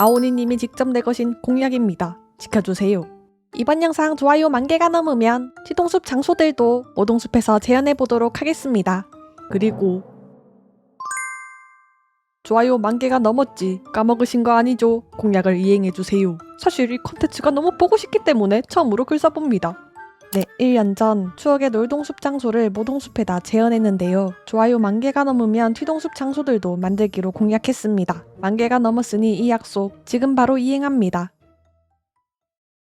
아오니님이 직접 내거신 공약입니다. 지켜주세요. 이번 영상 좋아요 만 개가 넘으면 티동숲 장소들도 오동숲에서 재현해 보도록 하겠습니다. 그리고 좋아요 만 개가 넘었지 까먹으신 거 아니죠? 공약을 이행해 주세요. 사실 이 콘텐츠가 너무 보고 싶기 때문에 처음으로 글 써봅니다. 네, 1년 전 추억의 놀동숲 장소를 모동숲에다 재현했는데요. 좋아요 만 개가 넘으면 튀동숲 장소들도 만들기로 공약했습니다. 만 개가 넘었으니 이 약속 지금 바로 이행합니다.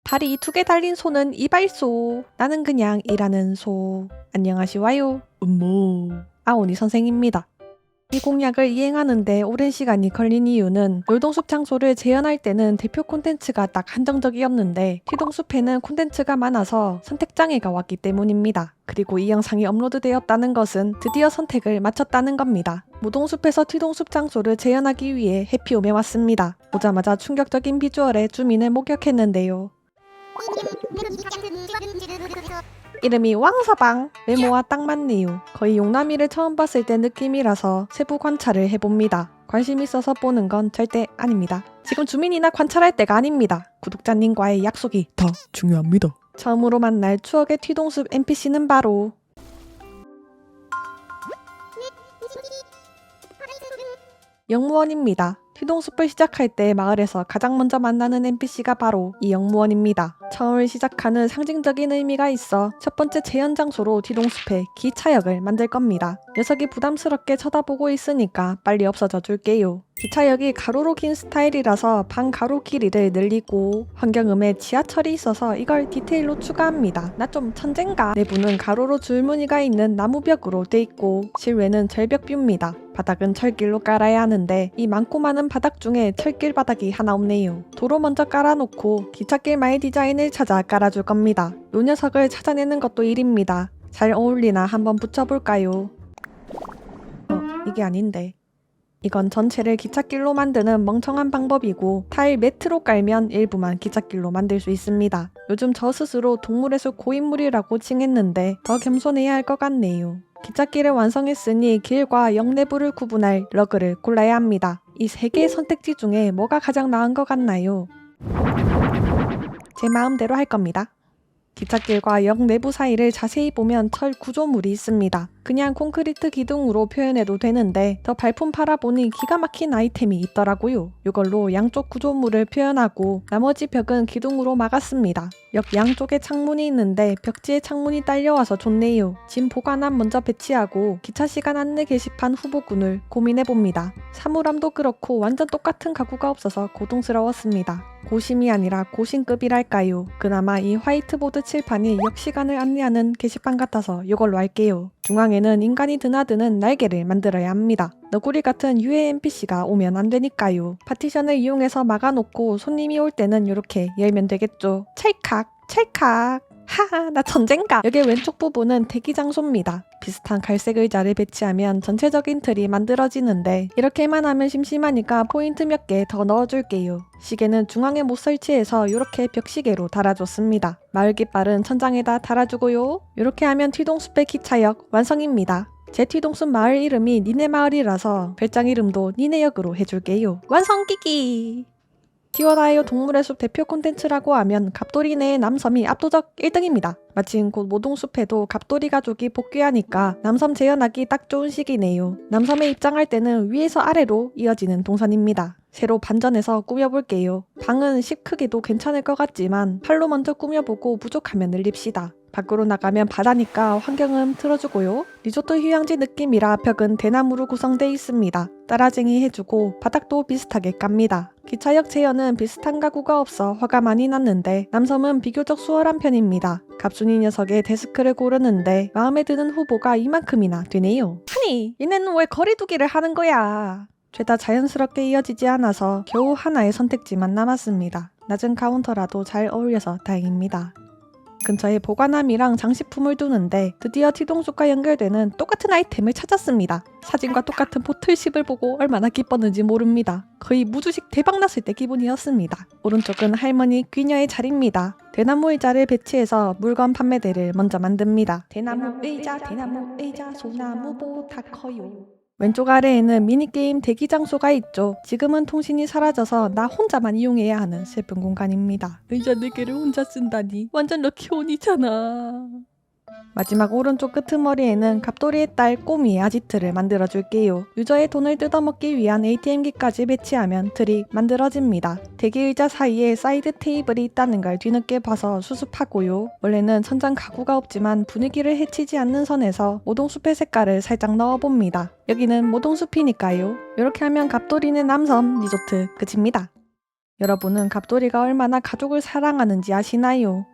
다리 두 개 달린 소는 이발소. 나는 그냥 일하는 소. 안녕하시와요. 음모. 아오니 선생입니다. 이 공약을 이행하는데 오랜 시간이 걸린 이유는 놀동숲 장소를 재현할 때는 대표 콘텐츠가 딱 한정적이었는데 티동숲에는 콘텐츠가 많아서 선택장애가 왔기 때문입니다. 그리고 이 영상이 업로드되었다는 것은 드디어 선택을 마쳤다는 겁니다. 무동숲에서 티동숲 장소를 재현하기 위해 해피홈에 왔습니다. 오자마자 충격적인 비주얼의 주민을 목격했는데요. 이름이 왕서방 외모와 딱 맞네요. 거의 용남이를 처음 봤을 때 느낌이라서 세부 관찰을 해봅니다. 관심 있어서 보는 건 절대 아닙니다. 지금 주민이나 관찰할 때가 아닙니다. 구독자님과의 약속이 더 중요합니다. 처음으로 만날 추억의 튀동숲 NPC는 바로 영무원입니다. 튀동숲을 시작할 때 마을에서 가장 먼저 만나는 NPC가 바로 이 영무원입니다. 처음을 시작하는 상징적인 의미가 있어 첫 번째 재현 장소로 튀동숲에 기차역을 만들 겁니다. 녀석이 부담스럽게 쳐다보고 있으니까 빨리 없어져 줄게요. 기차역이 가로로 긴 스타일이라서 반 가로 길이를 늘리고 환경음에 지하철이 있어서 이걸 디테일로 추가합니다. 나 좀 천재인가? 내부는 가로로 줄무늬가 있는 나무벽으로 돼 있고 실외는 절벽뷰입니다. 바닥은 철길로 깔아야 하는데 이 많고 많은 바닥 중에 철길 바닥이 하나 없네요. 도로 먼저 깔아놓고 기찻길 마의 디자인을 찾아 깔아줄 겁니다. 요 녀석을 찾아내는 것도 일입니다. 잘 어울리나 한번 붙여볼까요? 어, 이게 아닌데. 이건 전체를 기찻길로 만드는 멍청한 방법이고 타일 매트로 깔면 일부만 기찻길로 만들 수 있습니다. 요즘 저 스스로 동물의 숲 고인물이라고 칭했는데 더 겸손해야 할 것 같네요. 기찻길을 완성했으니 길과 역 내부를 구분할 러그를 골라야 합니다. 이 세 개의 선택지 중에 뭐가 가장 나은 것 같나요? 제 마음대로 할 겁니다. 기찻길과 역 내부 사이를 자세히 보면 철 구조물이 있습니다. 그냥 콘크리트 기둥으로 표현해도 되는데 더 발품 팔아보니 기가 막힌 아이템이 있더라고요. 이걸로 양쪽 구조물을 표현하고 나머지 벽은 기둥으로 막았습니다. 역 양쪽에 창문이 있는데 벽지에 창문이 딸려와서 좋네요. 짐 보관함 먼저 배치하고 기차 시간 안내 게시판 후보군을 고민해봅니다. 사물함도 그렇고 완전 똑같은 가구가 없어서 고통스러웠습니다. 고심이 아니라 고신급이랄까요. 그나마 이 화이트보드 칠판이 역 시간을 안내하는 게시판 같아서 이걸로 할게요. 중앙에는 인간이 드나드는 날개를 만들어야 합니다. 너구리 같은 유해 NPC가 오면 안 되니까요. 파티션을 이용해서 막아놓고 손님이 올 때는 이렇게 열면 되겠죠. 찰칵, 찰칵. 하하, 나 전쟁가. 여기 왼쪽 부분은 대기 장소입니다. 비슷한 갈색 의자를 배치하면 전체적인 틀이 만들어지는데 이렇게만 하면 심심하니까 포인트 몇 개 더 넣어줄게요. 시계는 중앙에 못 설치해서 이렇게 벽시계로 달아줬습니다. 마을 깃발은 천장에다 달아주고요. 이렇게 하면 튀동숲의 기차역 완성입니다. 제 튀동숲 마을 이름이 니네 마을이라서 별장 이름도 니네 역으로 해줄게요. 완성 끼기! 티워다이오 동물의 숲 대표 콘텐츠라고 하면 갑돌이네의 남섬이 압도적 1등입니다. 마침 곧 모동숲에도 갑돌이 가족이 복귀하니까 남섬 재현하기 딱 좋은 시기네요. 남섬에 입장할 때는 위에서 아래로 이어지는 동선입니다. 새로 반전해서 꾸며볼게요. 방은 10 크기도 괜찮을 것 같지만 팔로 먼저 꾸며보고 부족하면 늘립시다. 밖으로 나가면 바다니까 환경음 틀어주고요. 리조트 휴양지 느낌이라 벽은 대나무로 구성되어 있습니다. 따라쟁이 해주고 바닥도 비슷하게 깝니다. 기차역 재현은 비슷한 가구가 없어 화가 많이 났는데 남섬은 비교적 수월한 편입니다. 갑순이 녀석의 데스크를 고르는데 마음에 드는 후보가 이만큼이나 되네요. 아니 얘네는 왜 거리두기를 하는 거야? 죄다 자연스럽게 이어지지 않아서 겨우 하나의 선택지만 남았습니다. 낮은 카운터라도 잘 어울려서 다행입니다. 근처에 보관함이랑 장식품을 두는데 드디어 티동숲과 연결되는 똑같은 아이템을 찾았습니다. 사진과 똑같은 포틀십을 보고 얼마나 기뻤는지 모릅니다. 거의 무주식 대박 났을 때 기분이었습니다. 오른쪽은 할머니 귀녀의 자리입니다. 대나무 의자를 배치해서 물건 판매대를 먼저 만듭니다. 대나무 의자, 대나무 의자, 소나무 보다 커요. 왼쪽 아래에는 미니게임 대기 장소가 있죠. 지금은 통신이 사라져서 나 혼자만 이용해야 하는 슬픈 공간입니다. 의자 4개를 혼자 쓴다니 완전 럭키온이잖아. 마지막 오른쪽 끄트머리에는 갑돌이의 딸 꼬미의 아지트를 만들어줄게요. 유저의 돈을 뜯어먹기 위한 ATM기까지 배치하면 트릭 만들어집니다. 대기 의자 사이에 사이드 테이블이 있다는 걸 뒤늦게 봐서 수습하고요. 원래는 천장 가구가 없지만 분위기를 해치지 않는 선에서 모동숲의 색깔을 살짝 넣어봅니다. 여기는 모동숲이니까요. 이렇게 하면 갑돌이는 남섬 리조트 끝입니다. 여러분은 갑돌이가 얼마나 가족을 사랑하는지 아시나요?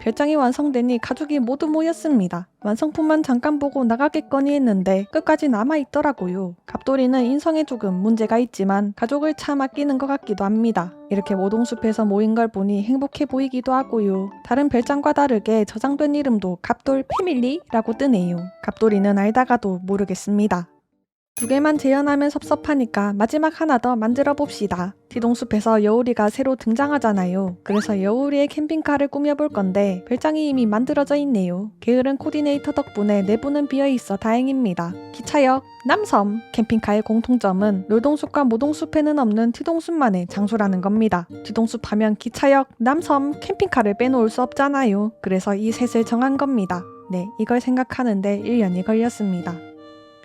별장이 완성되니 가족이 모두 모였습니다. 완성품만 잠깐 보고 나가겠거니 했는데 끝까지 남아있더라고요. 갑돌이는 인성에 조금 문제가 있지만 가족을 참 아끼는 것 같기도 합니다. 이렇게 모동숲에서 모인 걸 보니 행복해 보이기도 하고요. 다른 별장과 다르게 저장된 이름도 갑돌 패밀리라고 뜨네요. 갑돌이는 알다가도 모르겠습니다. 두 개만 재현하면 섭섭하니까 마지막 하나 더 만들어 봅시다. 디동숲에서 여우리가 새로 등장하잖아요. 그래서 여우리의 캠핑카를 꾸며볼 건데 별장이 이미 만들어져 있네요. 게으른 코디네이터 덕분에 내부는 비어 있어 다행입니다. 기차역 남섬 캠핑카의 공통점은 놀동숲과 모동숲에는 없는 티동숲만의 장소라는 겁니다. 뒤동숲 하면 기차역 남섬 캠핑카를 빼놓을 수 없잖아요. 그래서 이 셋을 정한 겁니다. 네, 이걸 생각하는데 1년이 걸렸습니다.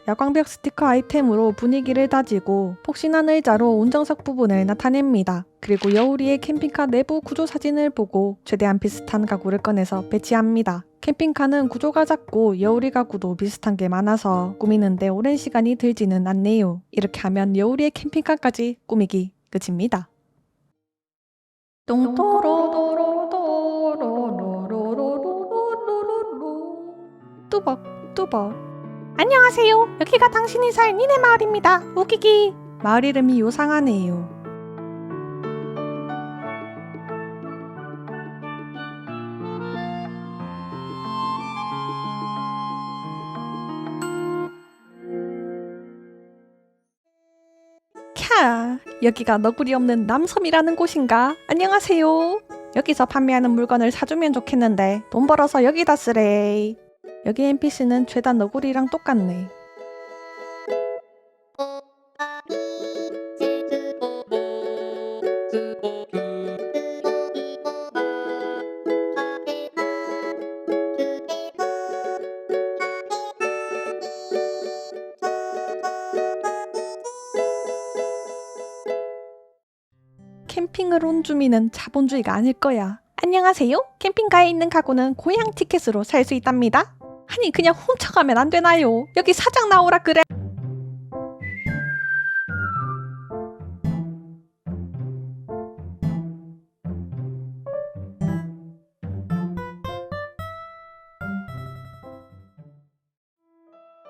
야광벽 스티커 아이템으로 분위기를 다지고 폭신한 의자로 운정석 부분을 나타냅니다. 그리고 여우리의 캠핑카 내부 구조 사진을 보고 최대한 비슷한 가구를 꺼내서 배치합니다. 캠핑카는 구조가 작고 여우리 가구도 비슷한 게 많아서 꾸미는데 오랜 시간이 들지는 않네요. 이렇게 하면 여우리의 캠핑카까지 꾸미기 끝입니다. 뚜벅 뚜벅 안녕하세요. 여기가 당신이 살 니네 마을입니다. 웃기기. 마을 이름이 요상하네요. 캬, 여기가 너구리 없는 남섬이라는 곳인가? 안녕하세요. 여기서 판매하는 물건을 사주면 좋겠는데 돈 벌어서 여기다 쓰래. 여기 NPC는 죄다 너구리랑 똑같네. 캠핑을 온 주민은 자본주의가 아닐 거야. 안녕하세요. 캠핑카에 있는 가구는 고향 티켓으로 살 수 있답니다. 아니 그냥 훔쳐가면 안 되나요? 여기 사장 나오라 그래.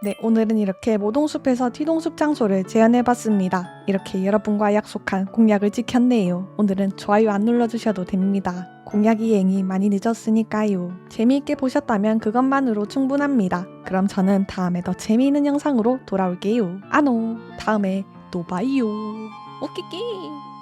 네, 오늘은 이렇게 모동숲에서 티동숲 장소를 재현해봤습니다. 이렇게 여러분과 약속한 공약을 지켰네요. 오늘은 좋아요 안 눌러주셔도 됩니다. 공약 이행이 많이 늦었으니까요. 재미있게 보셨다면 그것만으로 충분합니다. 그럼 저는 다음에 더 재미있는 영상으로 돌아올게요. 아노, 다음에 또 봐요. 오키키.